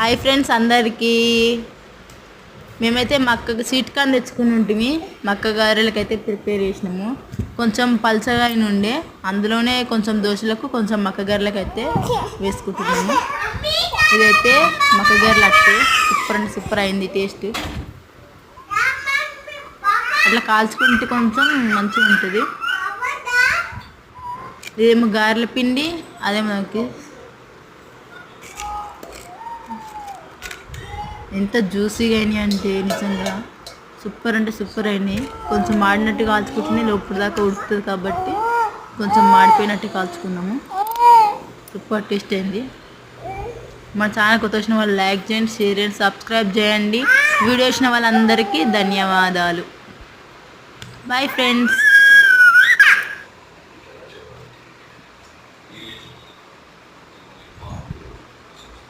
Hi friends అందరికీ. మేమైతే మక్క స్వీట్ కార్న్ తెచ్చుకుని ఉంటుంది మక్క గారెలకైతే అయితే ప్రిపేర్ చేసినాము. కొంచెం పల్చగా అయిన ఉండే. అందులోనే కొంచెం దోశలకు కొంచెం మక్క గారెలకు అయితే వేసుకుంటున్నాము. ఇదైతే మక్క గారెలు అట్టే. సూపర్ అండ్ సూపర్ అయింది టేస్ట్. అట్లా కాల్చుకుంటే కొంచెం మంచిగా ఉంటుంది ఇదేమో గారెల పిండి అదే మనకి ఎంత జ్యూసీగా అయినాయి అంటే నిజంగా. సూపర్ అంటే సూపర్ అయినాయి. కొంచెం మాడినట్టు కాల్చుకుంటేనే లోపల దాకా ఉడుకుతుంది కాబట్టి కొంచెం మాడిపోయినట్టు కాల్చుకున్నాము. సూపర్ టేస్ట్ అయింది. మా ఛానల్ కొత్త వచ్చిన వాళ్ళు లైక్ చేయండి షేర్ చేయండి సబ్స్క్రైబ్ చేయండి. వీడియో వచ్చిన వాళ్ళందరికీ ధన్యవాదాలు. Bye friends.